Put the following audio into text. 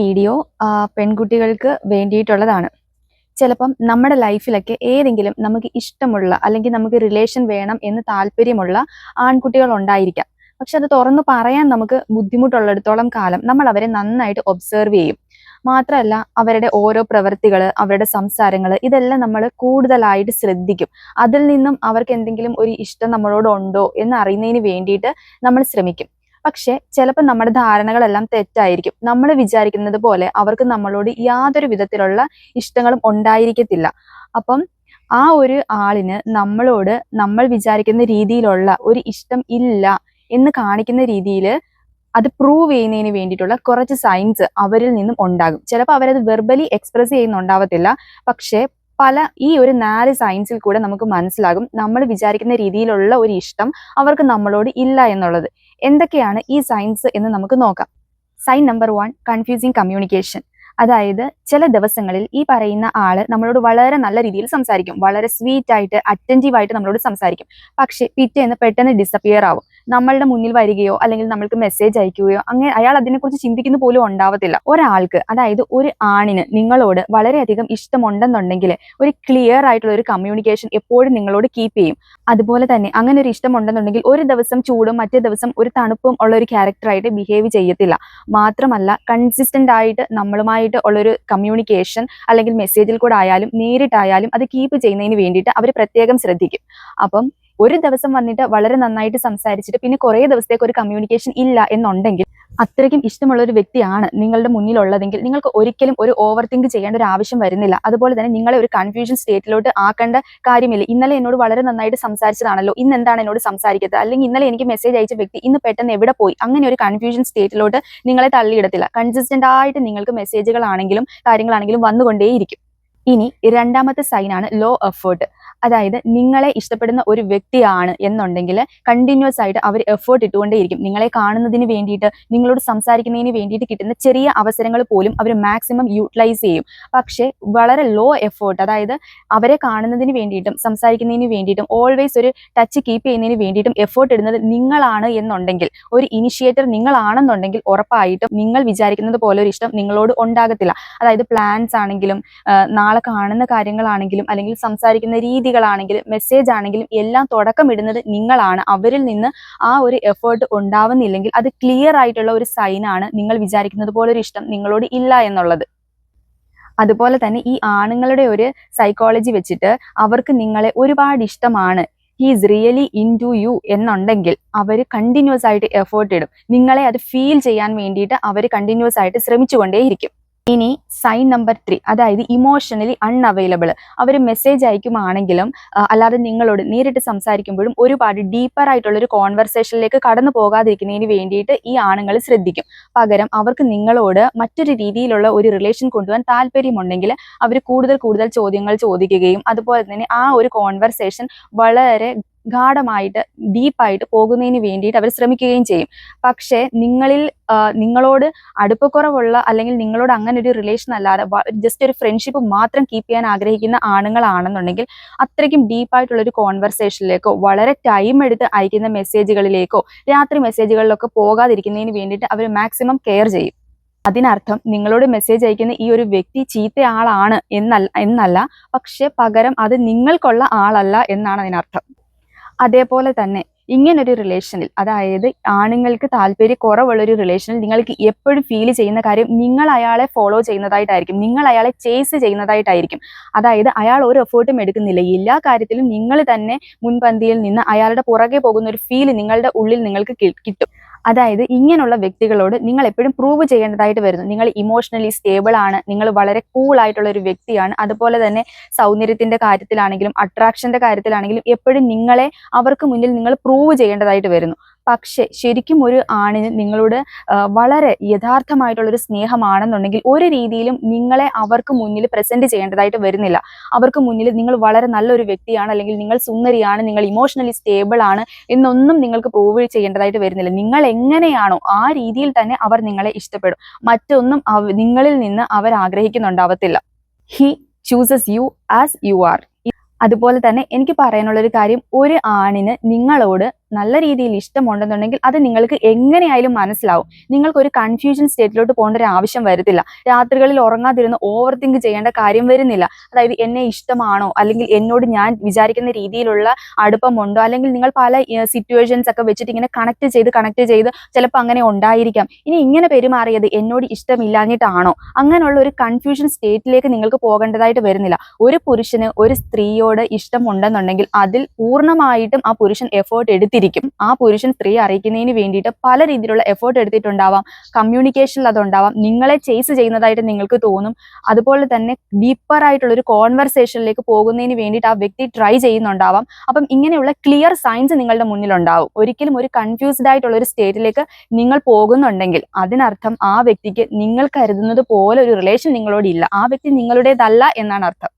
Video പെൺകുട്ടികൾക്ക് വേണ്ടിയിട്ടുള്ളതാണ്. ചിലപ്പം നമ്മുടെ ലൈഫിലൊക്കെ ഏതെങ്കിലും നമുക്ക് ഇഷ്ടമുള്ള അല്ലെങ്കിൽ നമുക്ക് റിലേഷൻ വേണം എന്ന് താല്പര്യമുള്ള ആൺകുട്ടികൾ ഉണ്ടായിരിക്കാം. പക്ഷെ അത് തുറന്നു പറയാൻ നമുക്ക് ബുദ്ധിമുട്ടുള്ളിടത്തോളം കാലം നമ്മൾ അവരെ നന്നായിട്ട് ഒബ്സർവ് ചെയ്യും. മാത്രമല്ല അവരുടെ ഓരോ പ്രവൃത്തികൾ അവരുടെ സംസാരങ്ങൾ ഇതെല്ലാം നമ്മൾ കൂടുതലായിട്ട് ശ്രദ്ധിക്കും. അതിൽ നിന്നും അവർക്ക് എന്തെങ്കിലും ഒരു ഇഷ്ടം നമ്മളോട് ഉണ്ടോ എന്ന് അറിയുന്നതിന് വേണ്ടിയിട്ട് നമ്മൾ ശ്രമിക്കും. പക്ഷെ ചിലപ്പോൾ നമ്മുടെ ധാരണകളെല്ലാം തെറ്റായിരിക്കും. നമ്മൾ വിചാരിക്കുന്നത് പോലെ അവർക്ക് നമ്മളോട് യാതൊരു വിധത്തിലുള്ള ഇഷ്ടങ്ങളും ഉണ്ടായിരിക്കത്തില്ല. അപ്പം ആ ഒരു ആളിന് നമ്മളോട് നമ്മൾ വിചാരിക്കുന്ന രീതിയിലുള്ള ഒരു ഇഷ്ടം ഇല്ല എന്ന് കാണിക്കുന്ന രീതിയിൽ അത് പ്രൂവ് ചെയ്യുന്നതിന് വേണ്ടിയിട്ടുള്ള കുറച്ച് സൈൻസ് അവരിൽ നിന്നും ഉണ്ടാകും. ചിലപ്പോൾ അവരത് വെർബലി എക്സ്പ്രസ് ചെയ്യുന്നുണ്ടാവത്തില്ല. പക്ഷേ പല ഈ ഒരു നാല് സയൻസിൽ കൂടെ നമുക്ക് മനസ്സിലാകും നമ്മൾ വിചാരിക്കുന്ന രീതിയിലുള്ള ഒരു ഇഷ്ടം അവർക്ക് നമ്മളോട് ഇല്ല എന്നുള്ളത്. എന്തൊക്കെയാണ് ഈ സയൻസ് എന്ന് നമുക്ക് നോക്കാം. Sign number one confusing communication അതായത് ചില ദിവസങ്ങളിൽ ഈ പറയുന്ന ആൾ നമ്മളോട് വളരെ നല്ല രീതിയിൽ സംസാരിക്കും. വളരെ സ്വീറ്റ് ആയിട്ട് അറ്റന്റീവ് ആയിട്ട് നമ്മളോട് സംസാരിക്കും. പക്ഷെ പിറ്റേന്ന് പെട്ടെന്ന് ഡിസപ്പിയർ ആവും. നമ്മളുടെ മുന്നിൽ വരികയോ അല്ലെങ്കിൽ നമ്മൾക്ക് മെസ്സേജ് അയക്കുകയോ അങ്ങനെ അയാൾ അതിനെക്കുറിച്ച് ചിന്തിക്കുന്ന പോലും ഉണ്ടാവത്തില്ല. ഒരാൾക്ക് അതായത് ഒരു ആണിന് നിങ്ങളോട് വളരെയധികം ഇഷ്ടമുണ്ടെന്നുണ്ടെങ്കിൽ ഒരു ക്ലിയർ ആയിട്ടുള്ള ഒരു കമ്മ്യൂണിക്കേഷൻ എപ്പോഴും നിങ്ങളോട് കീപ്പ് ചെയ്യും. അതുപോലെ തന്നെ അങ്ങനെ ഒരു ഇഷ്ടമുണ്ടെന്നുണ്ടെങ്കിൽ ഒരു ദിവസം ചൂടും മറ്റേ ദിവസം ഒരു തണുപ്പും ഉള്ള ഒരു ക്യാരക്ടറായിട്ട് ബിഹേവ് ചെയ്യത്തില്ല. മാത്രമല്ല കൺസിസ്റ്റന്റ് ആയിട്ട് നമ്മളുമായിട്ട് ഉള്ളൊരു കമ്മ്യൂണിക്കേഷൻ അല്ലെങ്കിൽ മെസ്സേജിൽ കൂടെ ആയാലും നേരിട്ടായാലും അത് കീപ്പ് ചെയ്യുന്നതിന് വേണ്ടിയിട്ട് അവർ പ്രത്യേകം ശ്രദ്ധിക്കും. അപ്പം ഒരു ദിവസം വന്നിട്ട് വളരെ നന്നായിട്ട് സംസാരിച്ചിട്ട് പിന്നെ കുറേ ദിവസത്തേക്ക് ഒരു കമ്മ്യൂണിക്കേഷൻ ഇല്ല എന്നുണ്ടെങ്കിൽ അത്രയ്ക്കും ഇഷ്ടമുള്ള ഒരു വ്യക്തിയാണ് നിങ്ങളുടെ മുന്നിലുള്ളതെങ്കിൽ നിങ്ങൾക്ക് ഒരിക്കലും ഒരു ഓവർ തിങ്ക് ചെയ്യേണ്ട ഒരു ആവശ്യം വരുന്നില്ല. അതുപോലെ തന്നെ നിങ്ങളെ ഒരു കൺഫ്യൂഷൻ സ്റ്റേറ്റിലോട്ട് ആക്കേണ്ട കാര്യമില്ല. ഇന്നലെ എന്നോട് വളരെ നന്നായിട്ട് സംസാരിച്ചതാണല്ലോ. ഇന്ന് എന്താണ് എന്നോട് സംസാരിക്കുന്നത് അല്ലെങ്കിൽ ഇന്നലെ എനിക്ക് മെസ്സേജ് അയച്ച വ്യക്തി ഇന്ന് പെട്ടെന്ന് എവിടെ പോയി? അങ്ങനെ ഒരു കൺഫ്യൂഷൻ സ്റ്റേറ്റിലോട്ട് നിങ്ങളെ തള്ളിയിടത്തില്ല. കൺസിസ്റ്റന്റ് ആയിട്ട് നിങ്ങൾക്ക് മെസ്സേജുകളാണെങ്കിലും കാര്യങ്ങളാണെങ്കിലും വന്നുകൊണ്ടേയിരിക്കും. ഇനി രണ്ടാമത്തെ സൈനാണ് ലോ എഫേർട്ട് അതായത് നിങ്ങളെ ഇഷ്ടപ്പെടുന്ന ഒരു വ്യക്തിയാണ് എന്നുണ്ടെങ്കിൽ കണ്ടിന്യൂസ് ആയിട്ട് അവർ എഫേർട്ട് ഇട്ടുകൊണ്ടേയിരിക്കും. നിങ്ങളെ കാണുന്നതിന് വേണ്ടിയിട്ട് നിങ്ങളോട് സംസാരിക്കുന്നതിന് വേണ്ടിയിട്ട് കിട്ടുന്ന ചെറിയ അവസരങ്ങൾ പോലും അവർ മാക്സിമം യൂട്ടിലൈസ് ചെയ്യും. പക്ഷേ വളരെ ലോ എഫേർട്ട് അതായത് അവരെ കാണുന്നതിന് വേണ്ടിയിട്ടും സംസാരിക്കുന്നതിന് വേണ്ടിയിട്ടും ഓൾവേസ് ഒരു ടച്ച് കീപ്പ് ചെയ്യുന്നതിന് വേണ്ടിയിട്ടും എഫേർട്ട് ഇടുന്നത് നിങ്ങളാണ് എന്നുണ്ടെങ്കിൽ ഒരു ഇനിഷ്യേറ്റർ നിങ്ങളാണെന്നുണ്ടെങ്കിൽ ഉറപ്പായിട്ടും നിങ്ങൾ വിചാരിക്കുന്നത് പോലെ ഒരു ഇഷ്ടം നിങ്ങളോട് ഉണ്ടാകത്തില്ല. അതായത് പ്ലാൻസ് ആണെങ്കിലും ആ, നാളെ കാണുന്ന കാര്യങ്ങളാണെങ്കിലും അല്ലെങ്കിൽ സംസാരിക്കുന്ന രീതികളാണെങ്കിലും മെസ്സേജ് ആണെങ്കിലും എല്ലാം തുടക്കമിടുന്നത് നിങ്ങളാണ്. അവരിൽ നിന്ന് ആ ഒരു എഫേർട്ട് ഉണ്ടാവുന്നില്ലെങ്കിൽ അത് ക്ലിയർ ആയിട്ടുള്ള ഒരു സൈനാണ് നിങ്ങൾ വിചാരിക്കുന്നത് പോലെ ഒരു ഇഷ്ടം നിങ്ങളോട് ഇല്ല എന്നുള്ളത്. അതുപോലെ തന്നെ ഈ ആണുങ്ങളുടെ ഒരു സൈക്കോളജി വെച്ചിട്ട് അവർക്ക് നിങ്ങളെ ഒരുപാട് ഇഷ്ടമാണ്. He's really into you എന്നുണ്ടെങ്കിൽ അവർ കണ്ടിന്യൂസ് ആയിട്ട് എഫേർട്ട് ഇടും. നിങ്ങളെ അത് ഫീൽ ചെയ്യാൻ വേണ്ടിയിട്ട് അവർ കണ്ടിന്യൂസ് ആയിട്ട് ശ്രമിച്ചുകൊണ്ടേയിരിക്കും. ഇനി സൈൻ നമ്പർ ത്രീ അതായത് ഇമോഷണലി അൺഅവൈലബിൾ അവർ മെസ്സേജ് അയക്കുമാണെങ്കിലും അല്ലാതെ നിങ്ങളോട് നേരിട്ട് സംസാരിക്കുമ്പോഴും ഒരുപാട് ഡീപ്പർ ആയിട്ടുള്ള ഒരു കോൺവെർസേഷനിലേക്ക് കടന്നു പോകാതിരിക്കുന്നതിന് വേണ്ടിയിട്ട് ഈ ആണുങ്ങൾ ശ്രദ്ധിക്കും. പകരം അവർക്ക് നിങ്ങളോട് മറ്റൊരു രീതിയിലുള്ള ഒരു റിലേഷൻ കൊണ്ടുപോകാൻ താല്പര്യമുണ്ടെങ്കിൽ അവർ കൂടുതൽ കൂടുതൽ ചോദ്യങ്ങൾ ചോദിക്കുകയും അതുപോലെ തന്നെ ആ ഒരു കോൺവെർസേഷൻ വളരെ ഗാഠമായിട്ട് ഡീപ്പായിട്ട് പോകുന്നതിന് വേണ്ടിയിട്ട് അവർ ശ്രമിക്കുകയും ചെയ്യും. പക്ഷേ നിങ്ങളിൽ നിങ്ങളോട് അടുപ്പക്കുറവുള്ള അല്ലെങ്കിൽ നിങ്ങളോട് അങ്ങനെ ഒരു റിലേഷൻ അല്ലാതെ ജസ്റ്റ് ഒരു ഫ്രണ്ട്ഷിപ്പ് മാത്രം കീപ്പ് ചെയ്യാൻ ആഗ്രഹിക്കുന്ന ആണുങ്ങളാണെന്നുണ്ടെങ്കിൽ അത്രയ്ക്കും ഡീപ്പായിട്ടുള്ള ഒരു കോൺവെർസേഷനിലേക്കോ വളരെ ടൈം എടുത്ത് അയക്കുന്ന മെസ്സേജുകളിലേക്കോ രാത്രി മെസ്സേജുകളിലൊക്കെ പോകാതിരിക്കുന്നതിന് വേണ്ടിയിട്ട് അവർ മാക്സിമം കെയർ ചെയ്യും. അതിനർത്ഥം നിങ്ങളോട് മെസ്സേജ് അയക്കുന്ന ഈ ഒരു വ്യക്തി ചീത്തയാളാണ് എന്നല്ല എന്നല്ല പക്ഷെ പകരം അത് നിങ്ങൾക്കുള്ള ആളല്ല എന്നാണ് അതിനർത്ഥം. അതേപോലെ തന്നെ ഇങ്ങനൊരു റിലേഷനിൽ അതായത് ആണുങ്ങൾക്ക് താല്പര്യം കുറവുള്ള ഒരു റിലേഷനിൽ നിങ്ങൾക്ക് എപ്പോഴും ഫീൽ ചെയ്യുന്ന കാര്യം നിങ്ങൾ അയാളെ ഫോളോ ചെയ്യുന്നതായിട്ടായിരിക്കും നിങ്ങൾ അയാളെ ചേസ് ചെയ്യുന്നതായിട്ടായിരിക്കും. അതായത് അയാൾ ഒരു എഫേർട്ടും എടുക്കുന്നില്ല. എല്ലാ കാര്യത്തിലും നിങ്ങൾ തന്നെ മുൻപന്തിയിൽ നിന്ന് അയാളുടെ പുറകെ പോകുന്ന ഒരു ഫീൽ നിങ്ങളുടെ ഉള്ളിൽ നിങ്ങൾക്ക് കിട്ടും. അതായത് ഇങ്ങനെയുള്ള വ്യക്തികളോട് നിങ്ങൾ എപ്പോഴും പ്രൂവ് ചെയ്യേണ്ടതായിട്ട് വരുന്നു. നിങ്ങൾ ഇമോഷണലി സ്റ്റേബിൾ ആണ്. നിങ്ങൾ വളരെ കൂൾ ആയിട്ടുള്ള ഒരു വ്യക്തിയാണ്. അതുപോലെ തന്നെ സൗന്ദര്യത്തിന്റെ കാര്യത്തിലാണെങ്കിലും അട്രാക്ഷന്റെ കാര്യത്തിലാണെങ്കിലും എപ്പോഴും നിങ്ങളെ അവർക്ക് മുന്നിൽ നിങ്ങൾ പ്രൂവ് ചെയ്യേണ്ടതായിട്ട് വരുന്നു. പക്ഷെ ശരിക്കും ഒരു ആണിന് നിങ്ങളോട് വളരെ യഥാർത്ഥമായിട്ടുള്ള ഒരു സ്നേഹമാണെന്നുണ്ടെങ്കിൽ ഒരു രീതിയിലും നിങ്ങളെ അവർക്ക് മുന്നിൽ പ്രസന്റ് ചെയ്യേണ്ടതായിട്ട് വരുന്നില്ല. അവർക്ക് മുന്നിൽ നിങ്ങൾ വളരെ നല്ലൊരു വ്യക്തിയാണ് അല്ലെങ്കിൽ നിങ്ങൾ സുന്ദരിയാണ് നിങ്ങൾ ഇമോഷണലി സ്റ്റേബിൾ ആണ് എന്നൊന്നും നിങ്ങൾക്ക് പ്രൂവ് ചെയ്യേണ്ടതായിട്ട് വരുന്നില്ല. നിങ്ങൾ എങ്ങനെയാണോ ആ രീതിയിൽ തന്നെ അവർ നിങ്ങളെ ഇഷ്ടപ്പെടും. മറ്റൊന്നും നിങ്ങളിൽ നിന്ന് അവർ ആഗ്രഹിക്കുന്നുണ്ടാവത്തില്ല. He chooses you as you are അതുപോലെ തന്നെ എനിക്ക് പറയാനുള്ള ഒരു കാര്യം ഒരു ആണിന് നിങ്ങളോട് നല്ല രീതിയിൽ ഇഷ്ടമുണ്ടെന്നുണ്ടെങ്കിൽ അത് നിങ്ങൾക്ക് എങ്ങനെയായാലും മനസ്സിലാവും. നിങ്ങൾക്ക് ഒരു കൺഫ്യൂഷൻ സ്റ്റേറ്റിലോട്ട് പോകേണ്ട ഒരു ആവശ്യം വരത്തില്ല. രാത്രികളിൽ ഉറങ്ങാതിരുന്ന് ഓവർ തിങ്ക് ചെയ്യേണ്ട കാര്യം വരുന്നില്ല. അതായത് എന്നെ ഇഷ്ടമാണോ? അല്ലെങ്കിൽ എന്നോട് ഞാൻ വിചാരിക്കുന്ന രീതിയിലുള്ള അടുപ്പമുണ്ടോ? അല്ലെങ്കിൽ നിങ്ങൾ പല സിറ്റുവേഷൻസ് ഒക്കെ വെച്ചിട്ട് ഇങ്ങനെ കണക്ട് ചെയ്ത് കണക്ട് ചെയ്ത് ചിലപ്പോൾ അങ്ങനെ ഉണ്ടായിരിക്കാം. ഇനി ഇങ്ങനെ പെരുമാറിയത് എന്നോട് ഇഷ്ടമില്ലാഞ്ഞിട്ടാണോ? അങ്ങനെയുള്ള ഒരു കൺഫ്യൂഷൻ സ്റ്റേറ്റിലേക്ക് നിങ്ങൾക്ക് പോകേണ്ടതായിട്ട് വരുന്നില്ല. ഒരു പുരുഷന് ഒരു സ്ത്രീയോട് ഇഷ്ടമുണ്ടെന്നുണ്ടെങ്കിൽ അതിൽ പൂർണമായിട്ടും ആ പുരുഷൻ എഫേർട്ട് എടുത്തിരിക്കും ആ പുരുഷൻ സ്ത്രീയെ അറിയിക്കുന്നതിന് വേണ്ടിയിട്ട് പല രീതിയിലുള്ള എഫേർട്ട് എടുത്തിട്ടുണ്ടാവാം. കമ്മ്യൂണിക്കേഷനിൽ അതുണ്ടാവാം. നിങ്ങളെ ചേസ് ചെയ്യുന്നതായിട്ട് നിങ്ങൾക്ക് തോന്നും. അതുപോലെ തന്നെ ഡീപ്പർ ആയിട്ടുള്ള ഒരു കോൺവെർസേഷനിലേക്ക് പോകുന്നതിന് വേണ്ടിയിട്ട് ആ വ്യക്തി ട്രൈ ചെയ്യുന്നുണ്ടാവാം. അപ്പം ഇങ്ങനെയുള്ള ക്ലിയർ സൈൻസ് നിങ്ങളുടെ മുന്നിലുണ്ടാവും. ഒരിക്കലും ഒരു കൺഫ്യൂസ്ഡ് ആയിട്ടുള്ള ഒരു സ്റ്റേറ്റിലേക്ക് നിങ്ങൾ പോകുന്നുണ്ടെങ്കിൽ അതിനർത്ഥം ആ വ്യക്തിക്ക് നിങ്ങൾ കരുതുന്നത് പോലെ ഒരു റിലേഷൻ നിങ്ങളോട് ഇല്ല. ആ വ്യക്തി നിങ്ങളുടേതല്ല എന്നാണ് അർത്ഥം.